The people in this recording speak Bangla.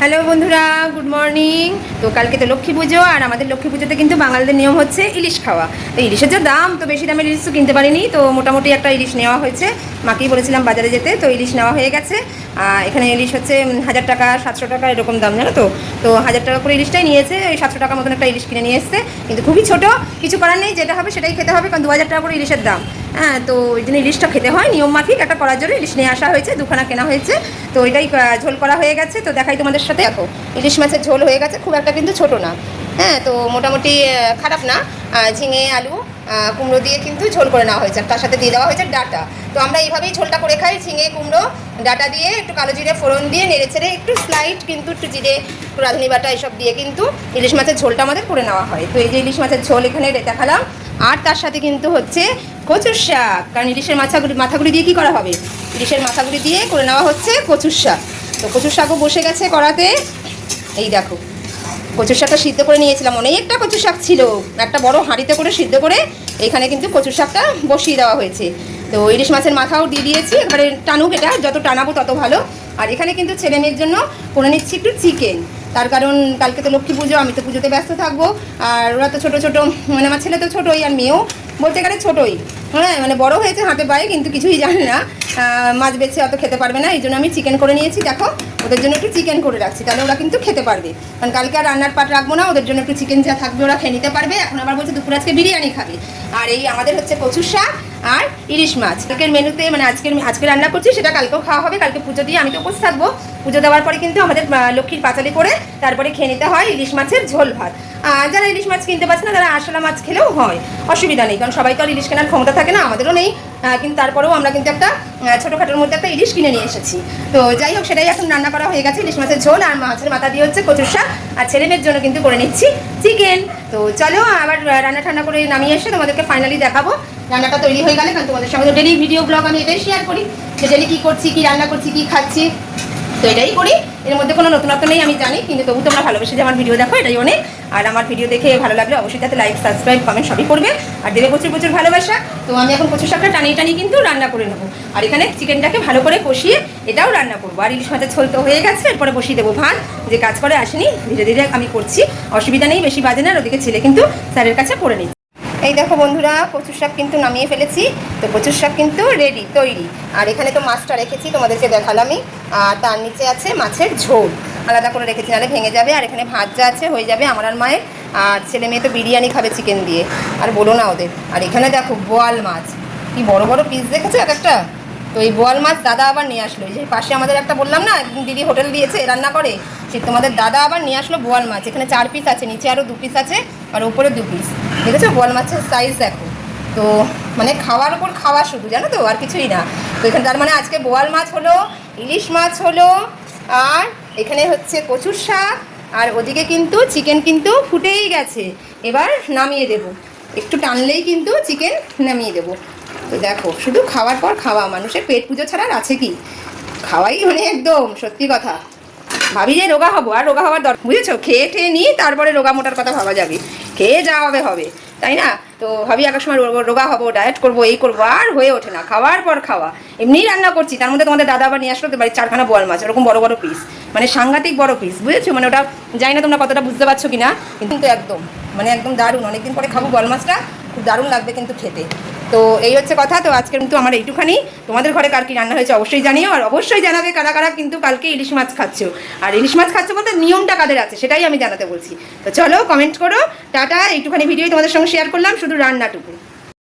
হ্যালো বন্ধুরা, গুড মর্নিং। তো কালকে তো লক্ষ্মী পুজো, আর আমাদের লক্ষ্মী পুজোতে কিন্তু বাঙালিদের নিয়ম হচ্ছে ইলিশ খাওয়া। তো ইলিশের যা দাম, তো বেশি দামের ইলিশ তো কিনতে পারিনি, তো মোটামুটি একটা ইলিশ নেওয়া হয়েছে। মাকেই বলেছিলাম বাজারে যেতে, তো ইলিশ নেওয়া হয়ে গেছে। এখানে ইলিশ হচ্ছে হাজার টাকা, সাতশো টাকা, এরকম দাম, জানো তো? তো হাজার টাকা করে ইলিশটাই নিয়েছে, ওই সাতশো টাকার মতন একটা ইলিশ কিনে নিয়ে এসছে। কিন্তু খুবই ছোট, কিছু করার নেই, যেটা হবে সেটাই খেতে হবে, কারণ দু হাজার টাকা করে ইলিশের দাম। হ্যাঁ তো ওই জন্য ইলিশটা খেতে হয়। নিয়ম মাফিক একটা করার জন্য ইলিশ নিয়ে আসা হয়েছে, দুখানা কেনা হয়েছে। তো ওইটাই ঝোল করা হয়ে গেছে। তো দেখাই তোমাদের সাথে। দেখো, ইলিশ মাছের ঝোল হয়ে গেছে, খুব একটা কিন্তু ছোট না। হ্যাঁ তো মোটামুটি খারাপ না। ঝিঙে, আলু কুমড়ো দিয়ে কিন্তু ঝোল করে নেওয়া হয়েছে। তার সাথে দিয়ে দেওয়া হয়েছে ডাটা। তো আমরা এইভাবেই ঝোলটা করে খাই, ঝিঙে, কুমড়ো, ডাটা দিয়ে, একটু কালো জিরে ফোড়ন দিয়ে নেড়ে ছেড়ে একটু স্লাইট কিন্তু একটু জিরে, একটু রাঁধুনি বাটা এসব দিয়ে কিন্তু ইলিশ মাছের ঝোলটা আমাদের করে নেওয়া হয়। তো এই যে ইলিশ মাছের ঝোল এখানে দেখালাম। আর তার সাথে কিন্তু হচ্ছে কচুর শাক। কারণ ইলিশের মাথাগুলি মাথাগুলি দিয়ে কী করা হবে? ইলিশের মাথাগুলি দিয়ে করে নেওয়া হচ্ছে কচুর শাক। তো কচুর শাকও বসে গেছে কড়াতে। এই দেখো, কচুর শাকটা সিদ্ধ করে নিয়েছিলাম। অনেকটা কচুর শাক ছিল। একটা বড় হাঁড়িতে করে সিদ্ধ করে এখানে কিন্তু কচুর শাকটা বসিয়ে দেওয়া হয়েছে। তো ইলিশ মাছের মাথাও দিয়ে দিয়েছি। এবারে টানুক এটা। যত টানাবো তত ভালো। আর এখানে কিন্তু ছেলে মেয়ের জন্য করে নিচ্ছি একটু চিকেন। তার কারণ কালকে তো লক্ষ্মী পুজো, আমি তো পুজোতে ব্যস্ত থাকব। আর ওরা তো ছোটো ছোটো মানে আমার ছেলে তো ছোটোই আর মেয়েও। বলতে গেলে ছোটোই। হ্যাঁ মানে বড় হয়েছে হাতে পায়ে, কিন্তু কিছুই জানে না। মাছ বেছে অত খেতে পারবে না, এই জন্য আমি চিকেন করে নিয়েছি, দেখো। ওদের জন্য একটু চিকেন করে রাখছি, তাহলে ওরা কিন্তু খেতে পারবে। কারণ কালকে আর রান্নার পাট রাখব না, ওদের জন্য একটু চিকেন যা থাকবে ওরা খেয়ে নিতে পারবে। এখন আবার বলছে দুপুর আজকে বিরিয়ানি খাবে। আর এই আমাদের হচ্ছে কচুর শাক আর ইলিশ মাছ। কালকের মেনুতে মানে আজকের, আজকে রান্না করছি, সেটা কালকেও খাওয়া হবে। কালকে পুজো দিয়ে আমি তো উপোস থাকব। পুজো দেওয়ার পরে কিন্তু আমাদের লক্ষ্মীর পাঁচালি করে তারপরে খেয়ে নিতে হয় ইলিশ মাছের ঝোল ভাত। আর যারা ইলিশ মাছ কিনতে পারছে না, তারা আশলা মাছ খেলেও হয়। অসুবিধা নেই, কারণ সবাই তো আর ইলিশ কেনার ক্ষমতা থাকে না, আমাদেরও নেই। কিন্তু তারপরেও আমরা কিন্তু একটা ছোটোখাটোর মধ্যে একটা ইলিশ কিনে নিয়ে এসেছি। তো যাই হোক, সেটাই এখন রান্না করা হয়ে গেছে। ইলিশ মাছের ঝোল আর মাছের মাথা দিয়ে হচ্ছে কচুর শাক আর ছেলে মেয়ের জন্য কিন্তু করে নিচ্ছি চিকেন। তো চলো, আবার রান্না ঠান্না করে নামিয়ে এসে তোমাদেরকে ফাইনালি দেখাবো। রান্নাটা তৈরি হয়ে গেলে, কারণ তোমাদের সঙ্গে ডেলি ভিডিও ব্লগ আমি এটাই শেয়ার করি। যে ডেলি কী করছি, কী রান্না করছি, কী খাচ্ছি। তো এটাই করি। এর মধ্যে কোনো নতুনত্ব নেই, আমি জানি, কিন্তু তবু তোমরা ভালোবেসে যে আমার ভিডিও দেখো, এটাই অনেক। আর আমার ভিডিও দেখে ভালো লাগলে অবশ্যই তাতে লাইক সাবস্ক্রাইব কমেন্ট সবই করবে। আর দেবে প্রচুর প্রচুর ভালোবাসা। তো আমি এখন প্রচুর শাকটা টানিয়ে টানিয়ে কিন্তু রান্না করে নেব। আর এখানে চিকেনটাকে ভালো করে কষিয়ে এটাও রান্না করব। আর ইলিশ মাছের ঝোল তো হয়ে গেছে, এরপরে বসিয়ে দেবো ভাত। যে কাজ করে আসেনি, ধীরে ধীরে আমি করছি। অসুবিধা নেই, বেশি বাজে না, আর ওদিকে ছেলে কিন্তু স্যারের কাছে পড়ে নিচ্ছে। এই দেখো বন্ধুরা, কচুর শাক কিন্তু নামিয়ে ফেলেছি। তো কচুর শাক কিন্তু রেডি তৈরি। আর এখানে তো মাছটা রেখেছি, তোমাদেরকে দেখালামই। আর তার নিচে আছে মাছের ঝোল। আলাদা করে রেখেছি, নাহলে ভেঙে যাবে। আর এখানে ভাত যা আছে হয়ে যাবে আমার আর মায়ের। আর ছেলে মেয়ে তো বিরিয়ানি খাবে চিকেন দিয়ে। আর বলো না ওদের। আর এখানে দেখো বোয়াল মাছ। কি বড় বড় পিস দেখেছ এক একটা? তো এই বোয়াল মাছ দাদা আবার নিয়ে আসলো। যে পাশে আমাদের একটা বললাম না দিদি হোটেল দিয়েছে, রান্না করে, সে তোমাদের দাদা আবার নিয়ে আসলো বোয়াল মাছ। এখানে চার পিস আছে, নিচে আরও দু পিস আছে, আর উপরে দু পিস দেখেছ? বোয়াল মাছের সাইজ দেখো। তো মানে খাওয়ার উপর খাওয়া শুধু, জানো তো? আর কিছুই না। তো এখানে তার মানে আজকে বোয়াল মাছ হলো, ইলিশ মাছ হলো, আর এখানে হচ্ছে কচুর শাক, আর ওদিকে কিন্তু চিকেন কিন্তু ফুটেই গেছে। এবার নামিয়ে দেব। একটু টানলেই কিন্তু চিকেন নামিয়ে দেবো। তো দেখো, শুধু খাওয়ার পর খাওয়া, মানুষের পেট পুজো ছাড়া আছে কি? খাওয়াই মানে একদম সত্যি কথা। ভাবি যে রোগা হব, আর রোগা হওয়ার দরকার বুঝেছ? খেয়ে ঠেয়ে নিয়ে তারপরে রোগা মোটার কথা ভাবা যাবে। খেয়ে যা হবে হবে। তাই না? তো ভাবি এক সময় রোগা হব, ডায়েট করব, এই করব, আর হয়ে ওঠে না। খাওয়ার পর খাওয়া। এমনিই রান্না করছি, তার মধ্যে তোমাদের দাদা আবার নিয়ে আসলো বাড়ির চারখানা বোয়াল মাছ ওরকম বড় বড় পিস মানে সাংঘাতিক বড় পিস বুঝেছ? মানে ওটা জানি না তোমরা কতটা বুঝতে পারছ কিনা, কিন্তু একদম মানে একদম দারুণ। অনেকদিন পরে খাব বোয়াল মাছটা, খুব দারুণ লাগবে কিন্তু খেতে। তো এই হচ্ছে কথা, তো আজকে কিন্তু আমার এইটুখানি। তোমাদের ঘরে কার কি রান্না হয়েছে অবশ্যই জানিও, আর অবশ্যই জানাবে কারা কারা কিন্তু কালকে ইলিশ মাছ খাচ্ছ। আর ইলিশ মাছ খাচ্ছ বলতে নিয়মটা কাদের আছে, সেটাই আমি জানাতে বলছি। তো চলো কমেন্ট করো। টাটা এইটুখানি ভিডিও তোমাদের সঙ্গে শেয়ার করলাম, শুধু রান্নাটুকু।